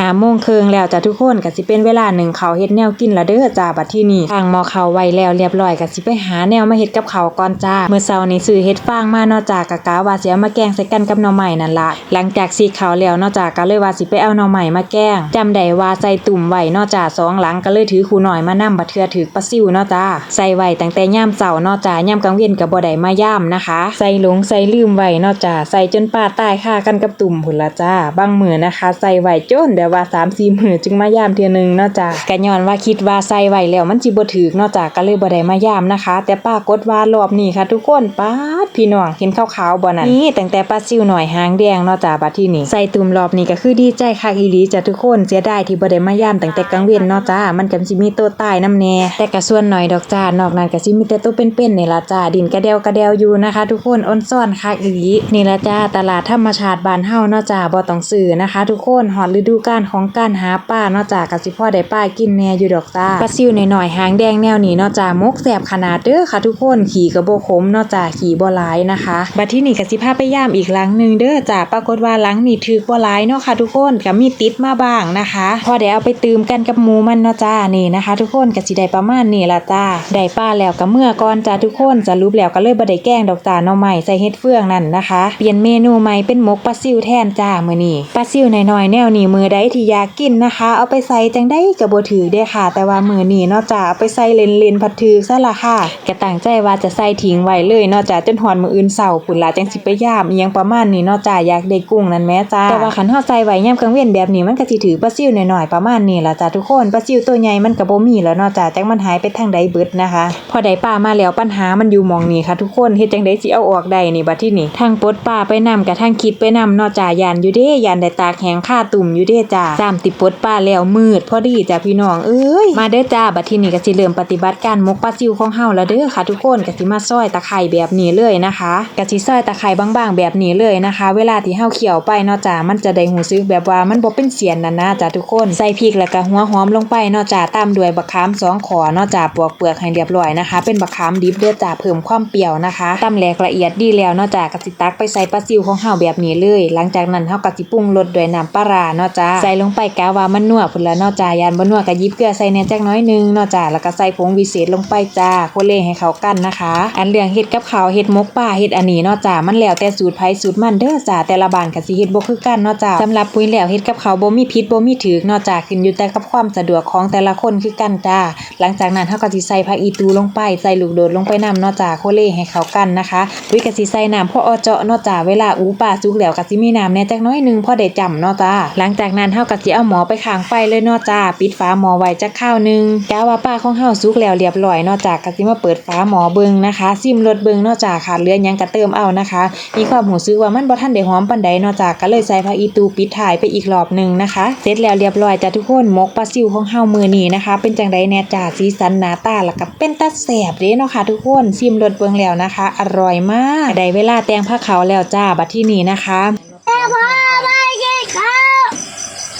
หาโมงเคิงแล้วจ้ะทุกคนก็สิเป็นเวลาหนึ่งเขาเฮ็ดแนวกินละเด้อจ้าบัดที่นี่ทางหมอเขาไว้แล้วเรียบร้อยก็สิไปหาแนวมาเฮ็ดกับเขาก่อนจ้า เมื่อเช้านี้ซื้อเฮ็ดฟางมาเนาะจ้ากะกะว่าสิเอามาแกงใส่กันกับหน่อไม้นั่นละหลังจากสีเขาแล้วเนาะจ้าก็เลยว่าสิไปเอาหน่อไม้มาแกงจำได้ว่าใส่ตุ่มไว้เนาะจ้าสองหลังก็เลยถือคูหน่อยมานํบัดเทือถือปลาซิวเนาะจ้าใส่ไว้ตั้งแต่ย่ามเช้าเนาะจ้าย่ามกลางเวียนก็บ่ได้มาย่ามนะคะ ใส่หลงใส่ลืมไว้เนาะจ้าใส่จนป้าตายค่ากันกับตุ่มพุ่นละจ้าบางมื้อนะคะ ใส่ไว้จนแบบว่า3-4มื้อจึงมาย่ามเทื่อนึงเนาะจ้าก็ย้อนว่าคิดว่าใส่ไว้แล้วมันจิบ่ถึกเนาะจ้าก็เลยบ่ได้มาย่ามนะคะ แต่ป้ากดว่ารอบนี้ค่ะ ทุกคนป้าด พี่น้องเห็นขาวๆบ่นั่นนี่ตั้งแต่ปลาซิวหน่อยหางแดงเนาะจ้าบัดที่นี่ใส่ตุ่มรอบนี้ก็คือดีใจคักอีหลีจ้ะทุกคนเสียดายที่บ่ได้มาย่ามตั้งแต่กลางเว้นเนาะจ้ามันก็สิมีตัวตายนํแน่แต่ก็ส่วนหน่อยดอกจ้านอกนั้นก็สิมีแต่ตัวเป็นๆนี่ล่ะจ้าดินกระเดวกระเดวอยู่นะคะ ทุกคนอ้นซ่อนคักอีหลีนี่ล่ะจ้าตลาดธรรมชาติบ้านเฮาเนาะจ้าบ่ต้องซื้อนะคะ ทุกคนฮอดฤดูกาลของการหาปลาเนาะจ้าก็สิพอได้ปลากินแน่อยู่ดอกจ้าปลาซิวหน่อยๆหางแดงแนวนี้เนาะจ้ามกแสบขนาดเด้อค่ะทุกคนขี่ก็บ่ขมเนาะจ้าขี่บ่หลายนะคะ บัดที่นี่ก็สิพาไปย่ามอีกหลังหนึ่งเด้อจ้าปรากฏว่าหลังนี้ถือบ่หลายเนาะค่ะทุกคนก็มีติดมาบ้างนะคะ พอได้เอาไปตืมกันกับหมูมันเนาะจ้านี่นะคะ ทุกคนก็สิได้ประมาณนี้ล่ะจ้าได้ปลาแล้วก็เมื่อก่อนจ้าทุกคนจะรูปแล้วก็เลยบ่ได้แกงดอกจ้าหน่อใหม่ใส่เฮ็ดเฟืองนั่นนะคะ เปลี่ยนเมนูใหม่เป็นหมกปลาซิวแทนจ้ามือนี้ปลาซิวน้อยๆแนวนี้มือใดที่อยากกินนะคะ เอาไปใส่จังได้ก็บ่ถือเด้ค่ะ แต่ว่ามือนี้เนาะจ้าเอาไปใส่เล่นผัดถือซะละค่ะก็ตั้งใจว่าจะใส่ทิ้งไว้เลยเนาะจ้าจนฮอดมื้ออื่นเช้าพุ่นล่ะจังสิไปยามอีหยังประมาณนี้เนาะจ้าอยากได้กุ้งนั่นแหม่จ้าแต่ว่าคันเฮาใส่ไว้ยามกลางเว้นแบบนี้มันก็สิถือปลาซิวหน้อยๆประมาณนี้ล่ะจ้าทุกคนปลาซิวตัวใหญ่มันก็บ่มีแล้วเนาะจ้าจักมันหายไปทางใดเบิดนะคะ พอได้ปลามาแล้วปัญหามันอยู่หมองนี้ค่ะทุกคนเฮ็ดจังไดสิเอาออกได้นี่บัดที่นี่ทางปลดปลาไปนำกับทางคิดไปนำเนาะจ้ายานอยู่เด้ยานได้ตากแห้งค่าตุ่มอยู่เด้จ้าสามติปดปลาแล้วมืดพอดีจ้าพี่น้องเอ้ยมาเด้อจ้าบัดที่นี่ก็สิเริ่มปฏิบัติการมกปลาซิวของเฮาแล้วเด้อค่ะทุกคนก็สิมาซอยตะไคร้แบบนี้เลยนะคะก็สิซอยตะไคร้บางๆ แบบนี้เลยนะคะ เวลาที่เฮาเคี่ยวไปเนาะจ้ามันจะได้หูซึกแบบว่ามันบ่เป็นเสียนนั่นนะจ้าทุกคนใส่พริกแล้วก็หัวหอมลงไปเนาะจ้าตามด้วยบักขามสองขอเนาะจ้าปอกเปลือกให้เรียบร้อยนะคะ เป็นบักขามดิบเด้อจ้าเพิ่มความเปรี้ยวนะคะตำแหลกละเอียดดีแล้วเนาะจ้าก็สิตักไปใส่ปลาซิวของเฮาแบบนี้เลย หลังจากนั้นเฮาก็สิปรุงรสด้วยน้ำปลาร้าเนาะจ้าใส่ลงไปกะว่ามันนัวพุ่นละเนาะจ้ายานบ่นัวก็ยิบเกลือใส่แน่จักน้อยนึงเนาะจ้าแล้วก็ใส่ผงวิเศษลงไปจ้าคนเล่ให้เขากันนะคะ อันเรื่องเฮ็ดกับข้าวเฮ็ดมกปลาเฮ็ดอันนี้เนาะจ้ามันแล้วแต่สูตรไผสูตรมันเด้อจ้าแต่ละบ้านก็สิเฮ็ดบ่คือกันเนาะจ้าสำหรับปุ้ยแล้วเฮ็ดกับเขาบ่มีผิดบ่มีถูกเนาะจ้าขึ้นอยู่แต่กับความสะดวกของแต่ละคนคือกันจ้าหลังจากนั้นเฮาก็สิใส่ผักอีตูลงไปใส่ลูกโดดลงไปนำเนาะจ้าโคเล่ให้เข้ากันนะคะปุ้ยก็สิใส่น้ำพออเจาะเนาะจ้าเวลาอูปลาสุกแล้วก็สิมีน้ำแน่จักน้อยหนึงพอได้จำเนาะจ้าหลังจากนั้นเฮาก็สิเอาหมอไปข้างไฟเลยเนาะจ้าปิดฝาหมอไว้จักข้าวหนึงกะว่าปลาของเฮาสุกแล้วเรียบร้อยเนาะจ้าก็สิมาเปิดฝาหมอเบิ่งนะคะซิมรสเบิ่งเนาะจ้าขาดเลือนยังกระเติมเอานะคะ มีความหูซื้อว่ามันบ่ทันได้หอมปันใดนาะจ้าก็เลยใส่ผักอีตูปิดถ่ายไปอีกรอบหนึ่งนะคะ เสร็จแล้วเรียบร้อยจ้าทุกคนมกปลาซิวของเฮามือนี้นะคะ เป็นจังไดแน่จ่าสีสันหนาตาแล้วก็เป็นตัดแสบเด้เนาะค่ะทุกคนซิมรสเบิ่งแล้วนะคะ อร่อยมากได้เวลาแต่งผ้าเขาวแล้วจ้าบัดที่นี้นะคะมื้อ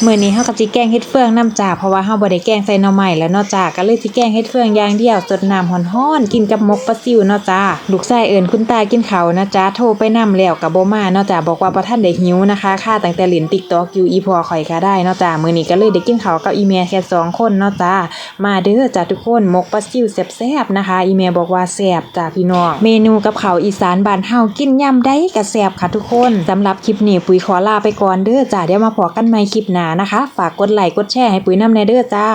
มื้อนี้เฮาก็สิแกงเฮ็ดเฟืองน้ำจ้าเพราะว่าเฮาบ่ได้แกงใส่หน่อไม้แล้วเนาะจ้าก็เลยสิแกงเฮ็ดเฟืองอย่างเดียวสดน้ำร้อนๆกินกับหมกปลาซิวเนาะจ้าลูกชายเอิ้นคุณตากินข้าวนะจ้าโทรไปนำแล้วก็บ่มาเนาะจ้าบอกว่าบ่ทันได้หิวนะคะค่าตั้งแต่เล่น TikTok อยู่อีพ่อข่อยก็ได้เนาะจ้ามื้อนี้ก็เลยได้กินข้าวกับอีเมียแค่สองคนเนาะจ้ามาเด้อจ้าทุกคนหมกปลาซิวแซ่บๆนะคะอีเมียบอกว่าแซ่บจ้าพี่น้องเมนูกับข้าวอีสานบ้านเฮากินยามใดก็แซ่บค่ะทุกคนสำหรับคลิปนี้ปุ๋ยขอลาไปก่อนเด้อจ้าเดี๋ยวมาพบกันใหม่คลิปหน้านะคะ ฝากกดไลค์กดแชร์ให้ปุ๋ยน้ำแนเด้อจ้า